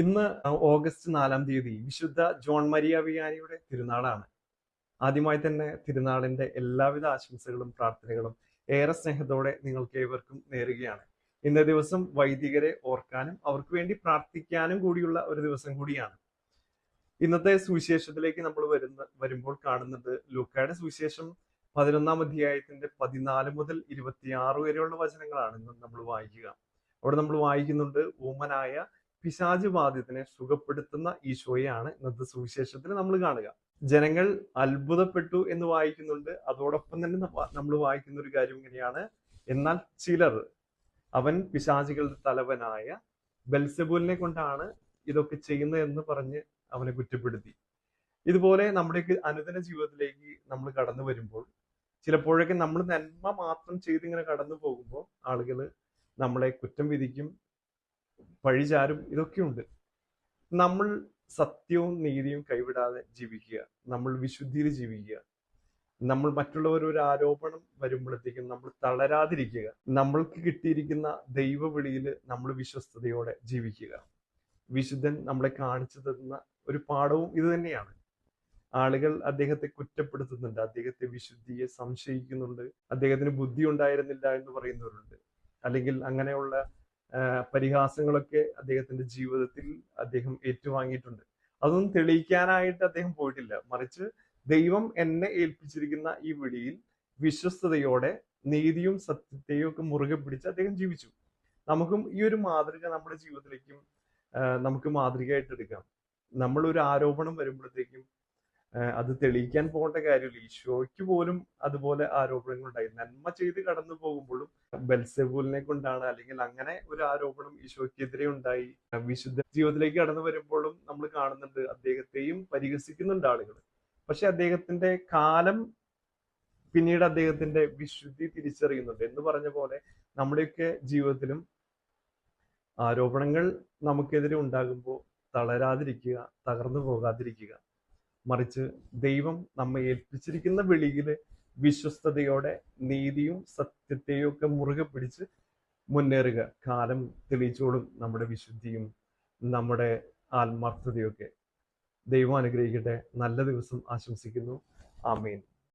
ഇന്ന് ഓഗസ്റ്റ് നാലാം തീയതി വിശുദ്ധ ജോൺ മരിയ വിയാനിയുടെ തിരുനാളാണ്. ആദ്യമായി തന്നെ തിരുനാളിന്റെ എല്ലാവിധ ആശംസകളും പ്രാർത്ഥനകളും ഏറെ സ്നേഹത്തോടെ നിങ്ങൾക്ക് ഏവർക്കും നേരുകയാണ്. ഇന്ന ദിവസം വൈദികരെ ഓർക്കാനും അവർക്ക് വേണ്ടി പ്രാർത്ഥിക്കാനും കൂടിയുള്ള ഒരു ദിവസം കൂടിയാണ്. ഇന്നത്തെ സുവിശേഷത്തിലേക്ക് നമ്മൾ വരുന്ന വരുമ്പോൾ കാണുന്നത് ലൂക്കയുടെ സുവിശേഷം പതിനൊന്നാം അധ്യായത്തിന്റെ പതിനാല് മുതൽ ഇരുപത്തിയാറ് വരെയുള്ള വചനങ്ങളാണ് ഇന്ന് നമ്മൾ വായിക്കുക. അവിടെ നമ്മൾ വായിക്കുന്നുണ്ട് ഊമനായ പിശാച് ബാധിതനെ സുഖപ്പെടുത്തുന്ന ഈശോയെയാണ് ഇന്നത്തെ സുവിശേഷത്തിൽ നമ്മൾ കാണുക. ജനങ്ങൾ അത്ഭുതപ്പെട്ടു എന്ന് വായിക്കുന്നുണ്ട്. അതോടൊപ്പം തന്നെ നമ്മൾ വായിക്കുന്ന ഒരു കാര്യം ഇങ്ങനെയാണ്. എന്നാൽ ചിലർ അവൻ പിശാചികളുടെ തലവനായ ബെൽസബൂലിനെ കൊണ്ടാണ് ഇതൊക്കെ ചെയ്യുന്നത് എന്ന് പറഞ്ഞ് അവനെ കുറ്റപ്പെടുത്തി. ഇതുപോലെ നമ്മുടെ അനുദിന ജീവിതത്തിലേക്ക് നമ്മൾ കടന്നു വരുമ്പോൾ ചിലപ്പോഴൊക്കെ നമ്മൾ നന്മ മാത്രം ചെയ്തിങ്ങനെ കടന്നു പോകുമ്പോൾ ആളുകൾ നമ്മളെ കുറ്റം വിധിക്കും പഴിചാരും ഇതൊക്കെയുണ്ട്. നമ്മൾ സത്യവും നീതിയും കൈവിടാതെ ജീവിക്കുക നമ്മൾ വിശുദ്ധിയിൽ ജീവിക്കുക നമ്മൾ മറ്റുള്ളവർ ഒരു ആരോപണം വരുമ്പോഴത്തേക്കും നമ്മൾ തളരാതിരിക്കുക നമ്മൾക്ക് കിട്ടിയിരിക്കുന്ന ദൈവ വിളിയിൽ നമ്മൾ വിശ്വസ്തയോടെ ജീവിക്കുക. വിശുദ്ധൻ നമ്മളെ കാണിച്ചു തരുന്ന ഒരു പാഠവും ഇത് തന്നെയാണ്. ആളുകൾ അദ്ദേഹത്തെ കുറ്റപ്പെടുത്തുന്നുണ്ട് അദ്ദേഹത്തെ വിശുദ്ധിയെ സംശയിക്കുന്നുണ്ട് അദ്ദേഹത്തിന് ബുദ്ധി ഉണ്ടായിരുന്നില്ല എന്ന് പറയുന്നവരുണ്ട്. അല്ലെങ്കിൽ അങ്ങനെയുള്ള പരിഹാസങ്ങളൊക്കെ അദ്ദേഹത്തിന്റെ ജീവിതത്തിൽ അദ്ദേഹം ഏറ്റുവാങ്ങിയിട്ടുണ്ട്. അതൊന്നും തെളിയിക്കാനായിട്ട് അദ്ദേഹം പോയിട്ടില്ല. മറിച്ച് ദൈവം എന്നെ ഏൽപ്പിച്ചിരിക്കുന്ന ഈ വിളിയിൽ വിശ്വസ്തയോടെ നീതിയും സത്യത്തെയും ഒക്കെ മുറുകെ പിടിച്ച് അദ്ദേഹം ജീവിച്ചു. നമുക്കും ഈ ഒരു മാതൃക നമ്മുടെ ജീവിതത്തിലേക്കും നമുക്ക് മാതൃകയായിട്ട് എടുക്കാം. നമ്മൾ ഒരു ആരോപണം വരുമ്പോഴത്തേക്കും അത് തെളിയിക്കാൻ പോകേണ്ട കാര്യമില്ല. ഈശോയ്ക്ക് പോലും അതുപോലെ ആരോപണങ്ങൾ ഉണ്ടായി നന്മ ചെയ്ത് കടന്നു പോകുമ്പോഴും ബെൽസെബൂലിനെ കൊണ്ടാണ് അല്ലെങ്കിൽ അങ്ങനെ ഒരു ആരോപണം ഈശോയ്ക്കെതിരെ ഉണ്ടായി. വിശുദ്ധ ജീവിതത്തിലേക്ക് കടന്നു വരുമ്പോഴും നമ്മൾ കാണുന്നുണ്ട് അദ്ദേഹത്തെയും പരിഹസിക്കുന്നുണ്ട് ആളുകൾ. പക്ഷെ അദ്ദേഹത്തിന്റെ കാലം പിന്നീട് അദ്ദേഹത്തിന്റെ വിശുദ്ധി തിരിച്ചറിയുന്നുണ്ട്. എന്ന് പറഞ്ഞ പോലെ നമ്മുടെയൊക്കെ ജീവിതത്തിലും ആരോപണങ്ങൾ നമുക്കെതിരെ ഉണ്ടാകുമ്പോൾ തളരാതിരിക്കുക തകർന്നു പോകാതിരിക്കുക മറിച്ച് ദൈവം നമ്മെ ഏൽപ്പിച്ചിരിക്കുന്ന വെളിയിൽ വിശ്വസ്തയോടെ നീതിയും സത്യത്തെയും ഒക്കെ മുറുകെ പിടിച്ച് മുന്നേറുക. കാലം തെളിയിച്ചോളും നമ്മുടെ വിശുദ്ധിയും നമ്മുടെ ആത്മാർത്ഥതയൊക്കെ ദൈവം അനുഗ്രഹിക്കട്ടെ. നല്ല ദിവസം ആശംസിക്കുന്നു. ആമേൻ.